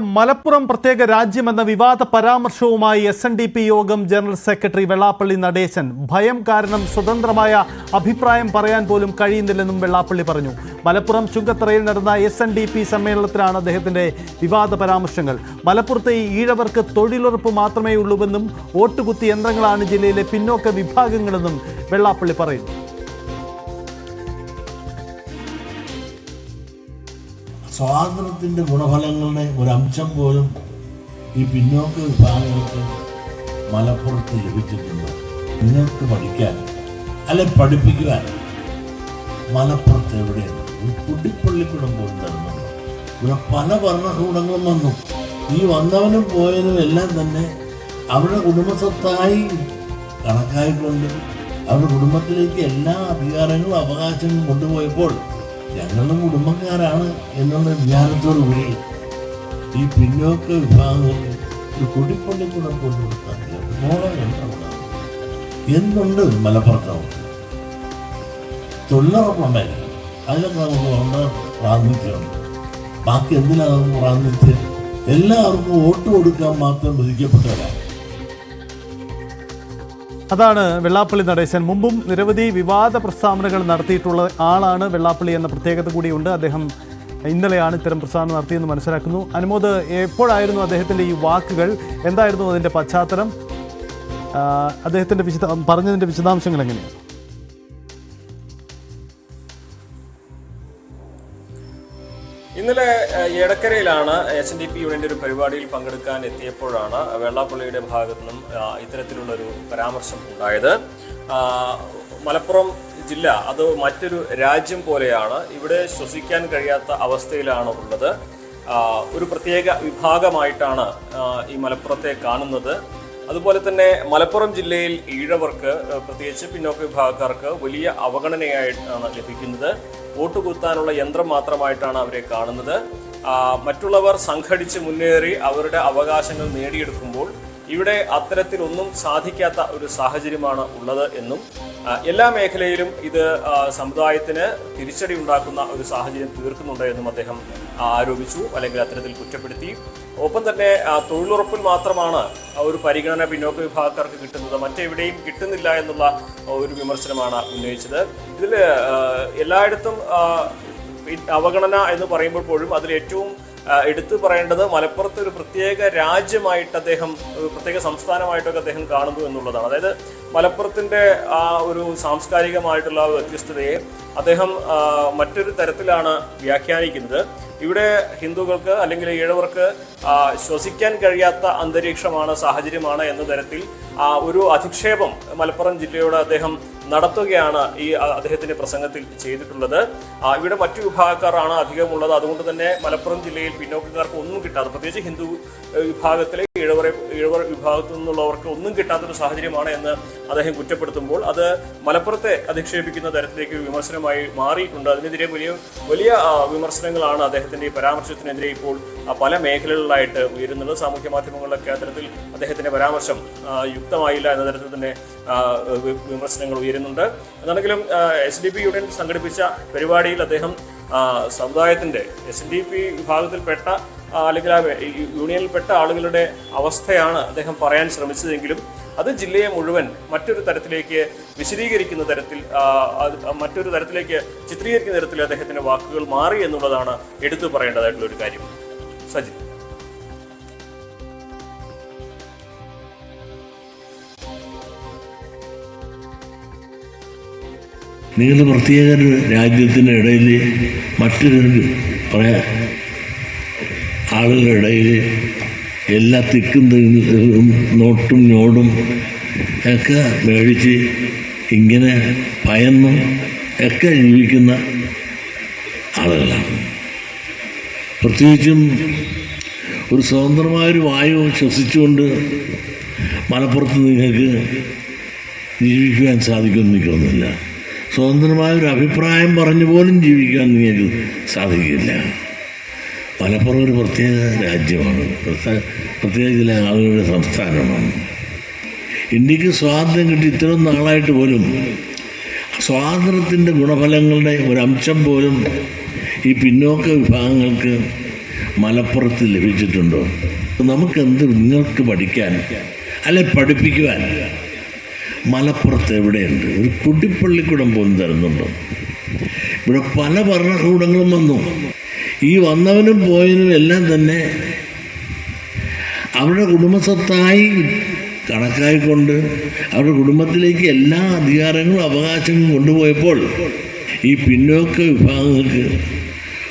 മലപ്പുറം പ്രത്യേക രാജ്യമെന്ന വിവാദ പരാമർശവുമായി S N D P Yogam general secretary Vellappally Natesan. ഭയം കാരണം സ്വതന്ത്രമായ അഭിപ്രായം പറയാൻ പോലും കഴിയുന്നില്ലെന്നും വെള്ളാപ്പള്ളി പറഞ്ഞു. മലപ്പുറം ചുങ്കത്തറയിൽ നടന്ന എസ് എൻ ഡി പി സമ്മേളനത്തിലാണ് അദ്ദേഹത്തിന്റെ വിവാദ പരാമർശങ്ങൾ. മലപ്പുറത്തെ ഈഴവർക്ക് തൊഴിലുറപ്പ് മാത്രമേ ഉള്ളൂവെന്നും വോട്ടുകുത്തി യന്ത്രങ്ങളാണ് ജില്ലയിലെ പിന്നോക്ക വിഭാഗങ്ങളെന്നും വെള്ളാപ്പള്ളി പറയുന്നു. സ്വാതന്ത്ര്യത്തിന്റെ ഗുണഫലങ്ങളുടെ ഒരംശം പോലും ഈ പിന്നോക്ക വിഭാഗങ്ങൾക്ക് മലപ്പുറത്ത് ലഭിച്ചിട്ടുണ്ട് നിങ്ങൾക്ക് പഠിക്കാൻ അല്ലെ പഠിപ്പിക്കുവാൻ മലപ്പുറത്ത് എവിടെയാണ്? ഒരു കുട്ടിപ്പള്ളിക്കുടം പോലും തരുന്നുണ്ട് ഇവിടെ പല ഭരണകൂടങ്ങളും വന്നു. ഈ വന്നവനും പോയവനും എല്ലാം തന്നെ അവരുടെ കുടുംബസ്വത്തായി കണക്കായിട്ടുണ്ട്. അവരുടെ കുടുംബത്തിലേക്ക് എല്ലാ അധികാരങ്ങളും അവകാശങ്ങളും കൊണ്ടുപോയപ്പോൾ ഞങ്ങളുടെ കുടുംബക്കാരാണ് എന്നുള്ള വിചാരത്തോടുകൂടി ഈ പിന്നോക്ക വിഭാഗങ്ങളിൽ ഒരു എപ്പോഴും എന്തുണ്ടാവും എന്തുണ്ട് മലപ്പുറത്താവും? തൊഴിലുറപ്പുണ്ടായി അതിലൊക്കെ നമുക്ക് വളരെ പ്രാതിനിധ്യമുണ്ട് ബാക്കി എന്തിനാണ് പ്രാതിനിധ്യം എല്ലാവർക്കും വോട്ട് കൊടുക്കാൻ മാത്രം വിധിക്കപ്പെട്ടവരാണ്. അതാണ് വെള്ളാപ്പള്ളി നടേശൻ. മുമ്പും നിരവധി വിവാദ പ്രസ്താവനകൾ നടത്തിയിട്ടുള്ള ആളാണ് വെള്ളാപ്പള്ളി എന്ന പ്രത്യേകത കൂടിയുണ്ട്. അദ്ദേഹം ഇന്നലെയാണ് ഇത്തരം പ്രസ്താവന നടത്തിയെന്ന് മനസ്സിലാക്കുന്നു. അനുമോദ് എപ്പോഴായിരുന്നു അദ്ദേഹത്തിന്റെ ഈ വാക്കുകൾ? എന്തായിരുന്നു അതിന്റെ പശ്ചാത്തലം? അദ്ദേഹത്തിന്റെ വിശദ പറഞ്ഞതിന്റെ വിശദാംശങ്ങൾ എങ്ങനെയാണ്? ഇന്നലെ എടക്കരയിലാണ് എസ് എൻ ഡി പി യൂണിയന്റെ ഒരു പരിപാടിയിൽ പങ്കെടുക്കാൻ എത്തിയപ്പോഴാണ് വെള്ളാപ്പള്ളിയുടെ ഭാഗത്തു നിന്നും ഇത്തരത്തിലുള്ള ഒരു പരാമർശം ഉണ്ടായത്. മലപ്പുറം ജില്ല അത് മറ്റൊരു രാജ്യം പോലെയാണ് ഇവിടെ ശ്വസിക്കാൻ കഴിയാത്ത അവസ്ഥയിലാണ് ഉള്ളത്. ഒരു പ്രത്യേക വിഭാഗമായിട്ടാണ് ഈ മലപ്പുറത്തെ കാണുന്നത്. അതുപോലെ തന്നെ മലപ്പുറം ജില്ലയിൽ ഈഴവർക്ക് പ്രത്യേകിച്ച് പിന്നോക്ക വിഭാഗക്കാർക്ക് വലിയ അവഗണനയായിട്ടാണ് ലഭിക്കുന്നത്. വോട്ട് കുത്താനുള്ള യന്ത്രം മാത്രമായിട്ടാണ് അവരെ കാണുന്നത്. മറ്റുള്ളവർ സംഘടിച്ച് മുന്നേറി അവരുടെ അവകാശങ്ങൾ നേടിയെടുക്കുമ്പോൾ ഇവിടെ അത്തരത്തിലൊന്നും സാധിക്കാത്ത ഒരു സാഹചര്യമാണ് ഉള്ളത് എന്നും എല്ലാ മേഖലയിലും ഇത് സമുദായത്തിന് തിരിച്ചടി ഉണ്ടാക്കുന്ന ഒരു സാഹചര്യം തീർക്കുന്നുണ്ട് എന്നും അദ്ദേഹം ആരോപിച്ചു അല്ലെങ്കിൽ അത്തരത്തിൽ കുറ്റപ്പെടുത്തി. ഒപ്പം തന്നെ തൊഴിലുറപ്പിൽ മാത്രമാണ് ഒരു പരിഗണന പിന്നോക്ക വിഭാഗക്കാർക്ക് കിട്ടുന്നത്. മറ്റെവിടെയും കിട്ടുന്നില്ല എന്നുള്ള ഒരു വിമർശനമാണ് ഉന്നയിച്ചത്. ഇതിൽ എല്ലായിടത്തും അവഗണന എന്ന് പറയുമ്പോൾ പോലും അതിൽ ഏറ്റവും എടുത്തു പറയേണ്ടത് മലപ്പുറത്ത് ഒരു പ്രത്യേക രാജ്യമായിട്ട് അദ്ദേഹം ഒരു പ്രത്യേക സംസ്ഥാനമായിട്ടൊക്കെ അദ്ദേഹം കാണുന്നു എന്നുള്ളതാണ്. അതായത് മലപ്പുറത്തിന്റെ ആ ഒരു സാംസ്കാരികമായിട്ടുള്ള വ്യത്യസ്തതയെ അദ്ദേഹം മറ്റൊരു തരത്തിലാണ് വ്യാഖ്യാനിക്കുന്നത്. ഇവിടെ ഹിന്ദുക്കൾക്ക് അല്ലെങ്കിൽ ഈഴവർക്ക് ശ്വസിക്കാൻ കഴിയാത്ത അന്തരീക്ഷമാണ് സാഹചര്യമാണ് എന്ന തരത്തിൽ ഒരു അധിക്ഷേപം മലപ്പുറം ജില്ലയോട് അദ്ദേഹം നടത്തുകയാണ് ഈ അദ്ദേഹത്തിന്റെ പ്രസംഗത്തിൽ ചെയ്തിട്ടുള്ളത്. ഇവിടെ മറ്റു വിഭാഗക്കാരാണ് അധികമുള്ളത്. അതുകൊണ്ട് തന്നെ മലപ്പുറം ജില്ലയിൽ പിന്നോക്കക്കാർക്ക് ഒന്നും കിട്ടാതെ പ്രത്യേകിച്ച് ഹിന്ദു വിഭാഗത്തിലെ ഇഴവറെ ഇഴവർ വിഭാഗത്തു നിന്നുള്ളവർക്ക് ഒന്നും കിട്ടാത്തൊരു സാഹചര്യമാണ് എന്ന് അദ്ദേഹം കുറ്റപ്പെടുത്തുമ്പോൾ അത് മലപ്പുറത്തെ അധിക്ഷേപിക്കുന്ന തരത്തിലേക്ക് വിമർശനമായി മാറിയിട്ടുണ്ട്. അതിനെതിരെ വലിയ വലിയ വിമർശനങ്ങളാണ് വിമർശനങ്ങളാണ് അദ്ദേഹത്തിന്റെ ഈ പരാമർശത്തിനെതിരെ ഇപ്പോൾ പല മേഖലകളിലായിട്ട് ഉയരുന്നത് സാമൂഹ്യ മാധ്യമങ്ങളിലൊക്കെ അത്തരത്തിൽ അദ്ദേഹത്തിന്റെ പരാമർശം യുക്തമായില്ല എന്ന തരത്തിൽ തന്നെ വിമർശനങ്ങൾ ഉയരുന്നുണ്ട്. എന്നാണെങ്കിലും എസ് ഡി പി യൂണിയൻ സംഘടിപ്പിച്ച പരിപാടിയിൽ അദ്ദേഹം സമുദായത്തിന്റെ എസ് ഡി പി വിഭാഗത്തിൽപ്പെട്ട അല്ലെങ്കിൽ ആ യൂണിയനിൽപ്പെട്ട ആളുകളുടെ അവസ്ഥയാണ് അദ്ദേഹം പറയാൻ ശ്രമിച്ചതെങ്കിലും അത് ജില്ലയെ മുഴുവൻ മറ്റൊരു തരത്തിലേക്ക് വിശദീകരിക്കുന്ന തരത്തിൽ മറ്റൊരു തരത്തിലേക്ക് ചിത്രീകരിക്കുന്ന തരത്തിൽ അദ്ദേഹത്തിന്റെ വാക്കുകൾ മാറി എന്നുള്ളതാണ് എടുത്തു പറയേണ്ടതായിട്ടുള്ള ഒരു കാര്യം. സജിത്. നിങ്ങൾ പ്രത്യേക രാജ്യത്തിന്റെ ഇടയിൽ മറ്റൊരു പറയാ. ആളുകളുടെ ഇടയിൽ എല്ലാ തിക്കും നോട്ടും ഞോടും ഒക്കെ മേടിച്ച് ഇങ്ങനെ ഭയന്നും ഒക്കെ ജീവിക്കുന്ന ആളുകളാണ്. പ്രത്യേകിച്ചും ഒരു സ്വതന്ത്രമായൊരു വായു ശ്വസിച്ചുകൊണ്ട് മലപ്പുറത്ത് നിങ്ങൾക്ക് ജീവിക്കുവാൻ സാധിക്കുമെന്ന് എനിക്കൊന്നുമില്ല സ്വതന്ത്രമായ ഒരു അഭിപ്രായം പറഞ്ഞു പോലും ജീവിക്കാൻ നിങ്ങൾക്ക് സാധിക്കില്ല. മലപ്പുറം ഒരു പ്രത്യേക രാജ്യമാണ്. പ്രത്യേക ചില ആളുകളുടെ സംസ്ഥാനമാണ്. ഇന്ത്യയ്ക്ക് സ്വാതന്ത്ര്യം കിട്ടി ഇത്രയും നാളായിട്ട് പോലും സ്വാതന്ത്ര്യത്തിന്റെ ഗുണഫലങ്ങളുടെ ഒരംശം പോലും ഈ പിന്നോക്ക വിഭാഗങ്ങൾക്ക് മലപ്പുറത്ത് ലഭിച്ചിട്ടുണ്ടോ? നമുക്കെന്ത് നിങ്ങൾക്ക് പഠിക്കാൻ അല്ലെ പഠിപ്പിക്കുവാൻ? മലപ്പുറത്ത് എവിടെയുണ്ട്? ഒരു കുട്ടിപ്പള്ളിക്കൂടം പോലും തരുന്നുണ്ടോ? ഇവിടെ പല ഭരണകൂടങ്ങളും വന്നു. ഈ വന്നവനും പോയതിനും എല്ലാം തന്നെ അവരുടെ കുടുംബസ്വത്തായി കണക്കായിക്കൊണ്ട് അവരുടെ കുടുംബത്തിലേക്ക് എല്ലാ അധികാരങ്ങളും അവകാശങ്ങളും കൊണ്ടുപോയപ്പോൾ ഈ പിന്നോക്ക വിഭാഗങ്ങൾക്ക്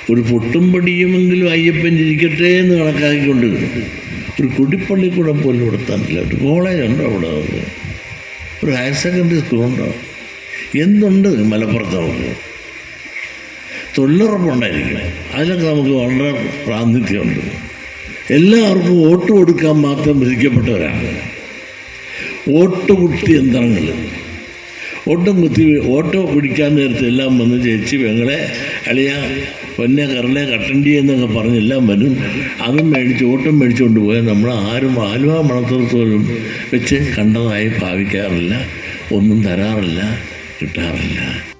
ഒരു പൊട്ടും പടിയുമെങ്കിലും അയ്യപ്പൻ ജനിക്കട്ടെ എന്ന് കണക്കാക്കിക്കൊണ്ട് ഒരു കുടിപ്പള്ളിക്കൂടം പോലും കൊടുത്താനില്ല ഒരു കോളേജ് ഉണ്ടോ അവിടെ? ഒരു ഹയർ സെക്കൻഡറി സ്കൂളുണ്ടോ എന്തുണ്ട് മലപ്പുറത്ത് നമുക്ക് തൊഴിലുറപ്പുണ്ടായിരിക്കണം. അതിലൊക്കെ നമുക്ക് വളരെ പ്രാതിനിധ്യമുണ്ട്. എല്ലാവർക്കും വോട്ട് കൊടുക്കാൻ മാത്രം വിധിക്കപ്പെട്ടവരാണ്. വോട്ട് കുത്തി യന്ത്രങ്ങൾ വോട്ടും കുത്തി ഓട്ടോ പിടിക്കാൻ നേരത്തെ എല്ലാം വന്ന് ചേച്ചി പെങ്ങളെ അളിയ പൊന്നെ കരളെ കട്ടണ്ടി എന്നൊക്കെ പറഞ്ഞ് എല്ലാം വരും. അതും മേടിച്ച് ഓട്ടം മേടിച്ചുകൊണ്ട് പോയാൽ നമ്മൾ ആരും ആലുവ മണത്തോളം വെച്ച് കണ്ടതായി ഭാവിക്കാറില്ല. ഒന്നും തരാറില്ല കിട്ടാറില്ല.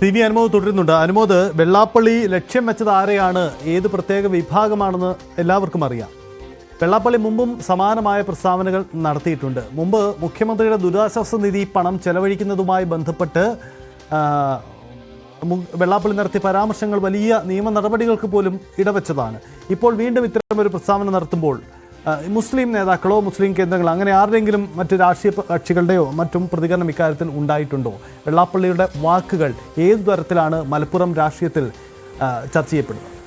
സി വി അനുമോദ് തുടരുന്നുണ്ട്. അനുമോദ് വെള്ളാപ്പള്ളി ലക്ഷ്യം വെച്ചത് ആരെയാണ്? ഏത് പ്രത്യേക വിഭാഗമാണെന്ന് എല്ലാവർക്കും അറിയാം. വെള്ളാപ്പള്ളി മുമ്പും സമാനമായ പ്രസ്താവനകൾ നടത്തിയിട്ടുണ്ട്. മുമ്പ് മുഖ്യമന്ത്രിയുടെ ദുരിതാശ്വാസ നിധി പണം ചെലവഴിക്കുന്നതുമായി ബന്ധപ്പെട്ട് വെള്ളാപ്പള്ളി നടത്തിയ പരാമർശങ്ങൾ വലിയ നിയമ നടപടികൾക്ക് പോലും ഇടവെച്ചതാണ്. ഇപ്പോൾ വീണ്ടും ഇത്തരം ഒരു പ്രസ്താവന നടത്തുമ്പോൾ മുസ്ലിം നേതാക്കളോ മുസ്ലിം കേന്ദ്രങ്ങളോ അങ്ങനെ ആരുടെയെങ്കിലും മറ്റ് രാഷ്ട്രീയ കക്ഷികളുടെയോ മറ്റും പ്രതികരണം ഇക്കാര്യത്തിൽ ഉണ്ടായിട്ടുണ്ടോ? വെള്ളാപ്പള്ളിയുടെ വാക്കുകൾ ഏതു തരത്തിലാണ് മലപ്പുറം രാഷ്ട്രീയത്തിൽ ചർച്ച ചെയ്യപ്പെടുന്നത്?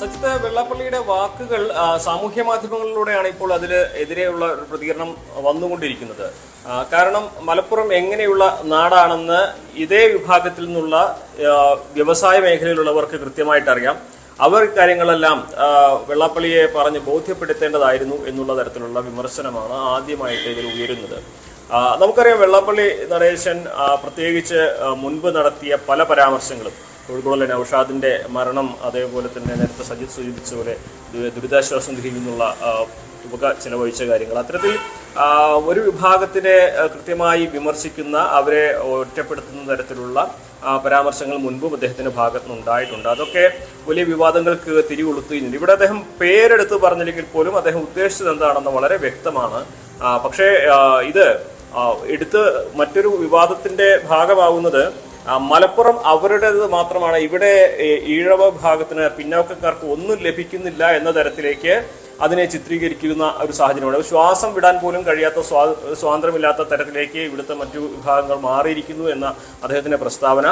സജിത്ത് വെള്ളാപ്പള്ളിയുടെ വാക്കുകൾ സാമൂഹ്യ മാധ്യമങ്ങളിലൂടെയാണ് ഇപ്പോൾ അതിന് എതിരെയുള്ള ഒരു പ്രതികരണം വന്നുകൊണ്ടിരിക്കുന്നത്. കാരണം മലപ്പുറം എങ്ങനെയുള്ള നാടാണെന്ന് ഇതേ വിഭാഗത്തിൽ നിന്നുള്ള വ്യവസായ മേഖലയിലുള്ളവർക്ക് കൃത്യമായിട്ട് അറിയാം. അവർ കാര്യങ്ങളെല്ലാം ആ, വെള്ളാപ്പള്ളിയെ പറഞ്ഞ് ബോധ്യപ്പെടുത്തേണ്ടതായിരുന്നു എന്നുള്ള തരത്തിലുള്ള വിമർശനമാണ് ആദ്യമായിട്ട് ഇതിൽ ഉയരുന്നത്. നമുക്കറിയാം വെള്ളാപ്പള്ളി നടേശൻ പ്രത്യേകിച്ച് മുൻപ് നടത്തിയ പല പരാമർശങ്ങളും കോഴിക്കോടിലെ നൌഷാദിന്റെ മരണം അതേപോലെ തന്നെ നേരത്തെ സജിത് സൂചിപ്പിച്ച പോലെ ദുരിതാശ്വാസം നിധിയിൽ നിന്നുള്ള തുക ചെലവഴിച്ച കാര്യങ്ങൾ. അത്തരത്തിൽ ഒരു വിഭാഗത്തിനെ കൃത്യമായി വിമർശിക്കുന്ന അവരെ ഒറ്റപ്പെടുത്തുന്ന തരത്തിലുള്ള പരാമർശങ്ങൾ മുൻപും അദ്ദേഹത്തിന്റെ ഭാഗത്ത് നിന്നുണ്ടായിട്ടുണ്ട് അതൊക്കെ വലിയ വിവാദങ്ങൾക്ക് തിരികൊളുത്തുകയും ഇവിടെ അദ്ദേഹം പേരെടുത്ത് പറഞ്ഞില്ലെങ്കിൽ പോലും അദ്ദേഹം ഉദ്ദേശിച്ചത് എന്താണെന്ന് വളരെ വ്യക്തമാണ്. പക്ഷേ ഇത് എടുത്ത് മറ്റൊരു വിവാദത്തിന്റെ ഭാഗമാവുന്നത് മലപ്പുറം അവരുടേത് മാത്രമാണ്. ഇവിടെ ഈഴവ ഭാഗത്തിന് പിന്നോക്കക്കാർക്ക് ഒന്നും ലഭിക്കുന്നില്ല എന്ന തരത്തിലേക്ക് അതിനെ ചിത്രീകരിക്കുന്ന ഒരു സാഹചര്യമാണ് ശ്വാസം വിടാൻ പോലും കഴിയാത്ത സ്വാ സ്വാതന്ത്ര്യമില്ലാത്ത തരത്തിലേക്ക് ഇവിടുത്തെ മറ്റു വിഭാഗങ്ങൾ മാറിയിരിക്കുന്നു എന്ന അദ്ദേഹത്തിന്റെ പ്രസ്താവന.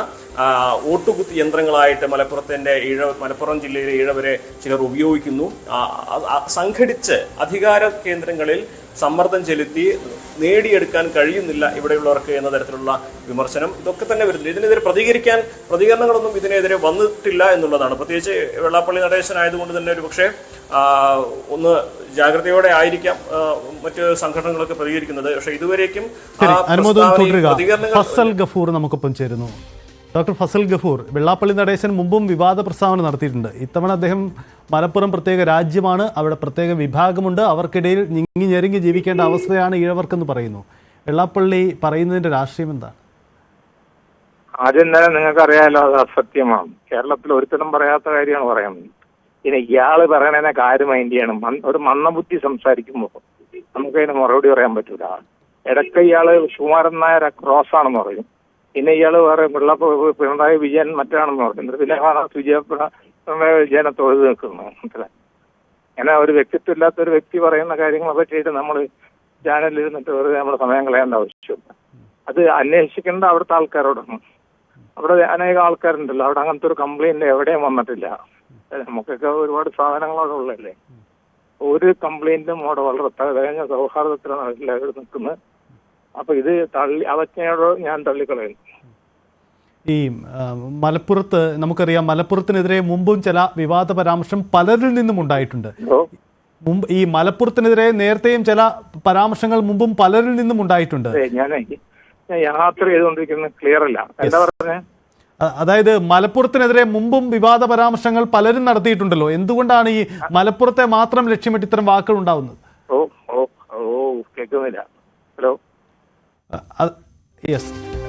ഓട്ടുകുത്തി യന്ത്രങ്ങളായിട്ട് മലപ്പുറത്തിന്റെ ഈഴ മലപ്പുറം ജില്ലയിലെ ഈഴവരെ ചിലർ ഉപയോഗിക്കുന്നു. സംഘടിച്ച് അധികാര കേന്ദ്രങ്ങളിൽ സമ്മർദ്ദം ചെലുത്തി നേടിയെടുക്കാൻ കഴിയുന്നില്ല ഇവിടെയുള്ളവർക്ക് എന്ന തരത്തിലുള്ള വിമർശനം ഇതൊക്കെ തന്നെ വരുന്നുണ്ട്. ഇതിനെതിരെ പ്രതികരിക്കാൻ പ്രതികരണങ്ങളൊന്നും ഇതിനെതിരെ വന്നിട്ടില്ല എന്നുള്ളതാണ്. പ്രത്യേകിച്ച് വെള്ളാപ്പള്ളി നടേശൻ ആയതുകൊണ്ട് തന്നെ ഒരു പക്ഷേ ഒന്ന് ജാഗ്രതയോടെ ആയിരിക്കാം മറ്റു സംഘടനകളൊക്കെ പ്രതികരിക്കുന്നത്. പക്ഷെ ഇതുവരേക്കും പ്രതികരണങ്ങൾ ഫസൽ ഗഫൂർ നമുക്കൊപ്പം ചേരുന്നു. ഡോക്ടർ ഫസൽ ഗഫൂർ വെള്ളാപ്പള്ളി നടേശൻ മുമ്പും വിവാദ പ്രസ്താവന നടത്തിയിട്ടുണ്ട്. ഇത്തവണ അദ്ദേഹം മലപ്പുറം പ്രത്യേക രാജ്യമാണ് അവിടെ പ്രത്യേക വിഭാഗമുണ്ട് അവർക്കിടയിൽ ഞെങ്ങി ഞെരുങ്ങി ജീവിക്കേണ്ട അവസ്ഥയാണ് ഈഴവർക്കെന്ന് പറയുന്നു. വെള്ളാപ്പള്ളി പറയുന്നതിന്റെ രാഷ്ട്രീയം എന്താ ആദ്യം തന്നെ നിങ്ങൾക്ക് അറിയാമല്ലോ അത് അസത്യമാണ്. കേരളത്തിൽ ഒരുത്തരും പറയാത്ത കാര്യമാണ് പറയുന്നത്. ഇനി ഇയാൾ പറയണതിനെ കാര്യം മൈൻഡ് ചെയ്യണം. ഒരു മന്നബുദ്ധി സംസാരിക്കുമ്പോൾ നമുക്ക് അതിന് മറുപടി പറയാൻ പറ്റൂല. ഇടയ്ക്ക് ഇയാൾ സുമാരൻ നായർ ക്രോസ് ആണെന്ന് പറയും. പിന്നെ ഇയാൾ വേറെ പിള്ള പിണറായി വിജയൻ മറ്റാണെന്ന് പറയുന്നത് പിന്നെ വിജയ പിണറായി വിജയനെ തൊഴുത് നിൽക്കുന്നു. അങ്ങനെ ഒരു വ്യക്തിത്വം ഇല്ലാത്ത ഒരു വ്യക്തി പറയുന്ന കാര്യങ്ങളെ പറ്റിയിട്ട് നമ്മൾ ചാനലിൽ ഇരുന്നിട്ട് വെറുതെ നമ്മുടെ സമയം കളയേണ്ട ആവശ്യമില്ല. അത് അന്വേഷിക്കേണ്ട അവിടുത്തെ ആൾക്കാരോടാണ്. അവിടെ അനേകം ആൾക്കാരുണ്ടല്ലോ. അവിടെ അങ്ങനത്തെ ഒരു കംപ്ലൈന്റ് എവിടെയും വന്നിട്ടില്ല. നമുക്കൊക്കെ ഒരുപാട് സാധനങ്ങളൊക്കെ ഉള്ളല്ലേ ഒരു കംപ്ലൈന്റും അവിടെ വളരെ തികഞ്ഞ സൗഹാർദ്ദത്തിലാണ് എല്ലാവരും നിൽക്കുന്നത്. അപ്പൊ ഇത് തള്ളി അവജ്ഞയോട് ഞാൻ തള്ളിക്കളയുന്നു. ഈ മലപ്പുറത്ത് നമുക്കറിയാം മലപ്പുറത്തിനെതിരെ മുമ്പും ചില വിവാദ പരാമർശം പലരിൽ നിന്നും ഉണ്ടായിട്ടുണ്ട്. മുമ്പ് ഈ മലപ്പുറത്തിനെതിരെ നേരത്തെയും ചില പരാമർശങ്ങൾ മുമ്പും പലരിൽ നിന്നും ഉണ്ടായിട്ടുണ്ട്. ഞാൻ ഞാൻ യാത്ര ചെയ്തുകൊണ്ടിരിക്കുന്നത് ക്ലിയർ അല്ല. എന്താ പറഞ്ഞേ? അതായത് മലപ്പുറത്തിനെതിരെ മുമ്പും വിവാദ പരാമർശങ്ങൾ പലരും നടത്തിയിട്ടുണ്ടല്ലോ. എന്തുകൊണ്ടാണ് ഈ മലപ്പുറത്തെ മാത്രം ലക്ഷ്യമിട്ട് ഇത്തരം വാക്കുകൾ ഉണ്ടാവുന്നത്? ഓ ഓ ഓ കേൾക്കുന്നില്ല. ഹലോ. Uh, uh, yes.